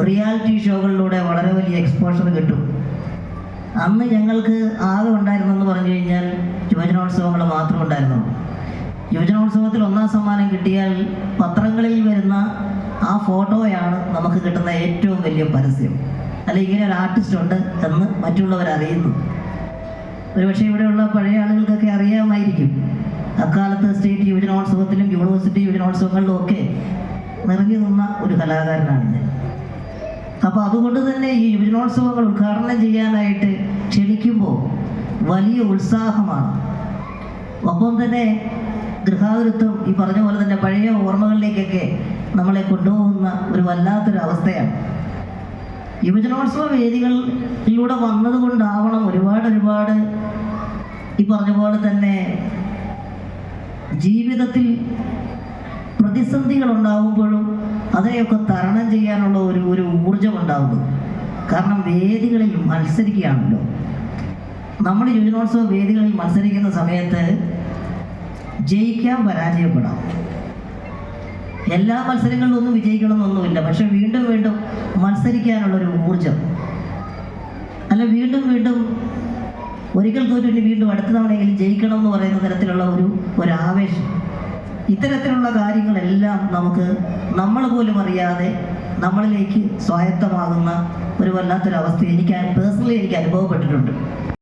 Reality ഷോകളിലൂടെ വളരെ വലിയ exposure കിട്ടും. അന്ന് ഞങ്ങൾക്ക് ആകെ ഉണ്ടായിരുന്നെന്ന് പറഞ്ഞു കഴിഞ്ഞാൽ യുവജനോത്സവങ്ങൾ മാത്രം ഉണ്ടായിരുന്നുള്ളൂ യുവജനോത്സവത്തിൽ ഒന്നാം സമ്മാനം കിട്ടിയാൽ പത്രങ്ങളിൽ വരുന്ന ആ ഫോട്ടോയാണ് നമുക്ക് കിട്ടുന്ന ഏറ്റവും വലിയ പരസ്യം. അല്ല ഇങ്ങനെ ഒരു ആർട്ടിസ്റ്റ് ഉണ്ട് എന്ന് മറ്റുള്ളവർ അറിയുന്നു. ഒരുപക്ഷെ ഇവിടെയുള്ള പഴയ ആളുകൾക്കൊക്കെ അറിയാമായിരിക്കും. അക്കാലത്ത് സ്റ്റേറ്റ് യുവജനോത്സവത്തിലും യൂണിവേഴ്സിറ്റി യുവജനോത്സവങ്ങളിലും ഒക്കെ നിറഞ്ഞു നിന്ന ഒരു കലാകാരനാണ് ഞാൻ. അപ്പോൾ അതുകൊണ്ട് തന്നെ ഈ യുവജനോത്സവങ്ങൾ ഉദ്ഘാടനം ചെയ്യാനായിട്ട് ക്ഷണിക്കുമ്പോൾ വലിയ ഉത്സാഹമാണ്. ഒപ്പം തന്നെ ഗൃഹാതുരത്വം ഈ പറഞ്ഞ പോലെ തന്നെ പഴയ ഓർമ്മകളിലേക്കൊക്കെ നമ്മളെ കൊണ്ടുപോകുന്ന ഒരു വല്ലാത്തൊരു അവസ്ഥയാണ്. യുവജനോത്സവ വേദികളിലൂടെ വന്നതുകൊണ്ടാവണം ഒരുപാട് ഒരുപാട് ഈ പറഞ്ഞ പോലെ തന്നെ ജീവിതത്തിൽ പ്രതിസന്ധികൾ ഉണ്ടാകുമ്പോഴും അതിനെയൊക്കെ തരണം ചെയ്യാനുള്ള ഒരു ഒരു ഊർജം ഉണ്ടാവുന്നത് കാരണം വേദികളിൽ മത്സരിക്കുകയാണല്ലോ. നമ്മൾ യുവജനോത്സവ വേദികളിൽ മത്സരിക്കുന്ന സമയത്ത് ജയിക്കാൻ പരാജയപ്പെടാം. എല്ലാ മത്സരങ്ങളിലും ഒന്നും വിജയിക്കണമെന്നൊന്നുമില്ല. പക്ഷെ വീണ്ടും വീണ്ടും മത്സരിക്കാനുള്ളൊരു ഊർജം അല്ല വീണ്ടും വീണ്ടും ഒരിക്കൽ തോറ്റിട്ട് വീണ്ടും അടുത്ത തവണയെങ്കിലും ജയിക്കണം എന്ന് പറയുന്ന തരത്തിലുള്ള ഒരു ഒരു ആവേശം. ഇത്തരത്തിലുള്ള കാര്യങ്ങളെല്ലാം നമുക്ക് നമ്മൾ പോലും അറിയാതെ നമ്മളിലേക്ക് സ്വായത്തമാകുന്ന ഒരു വല്ലാത്തൊരവസ്ഥ എനിക്ക് പേഴ്സണലി എനിക്ക് അനുഭവപ്പെട്ടിട്ടുണ്ട്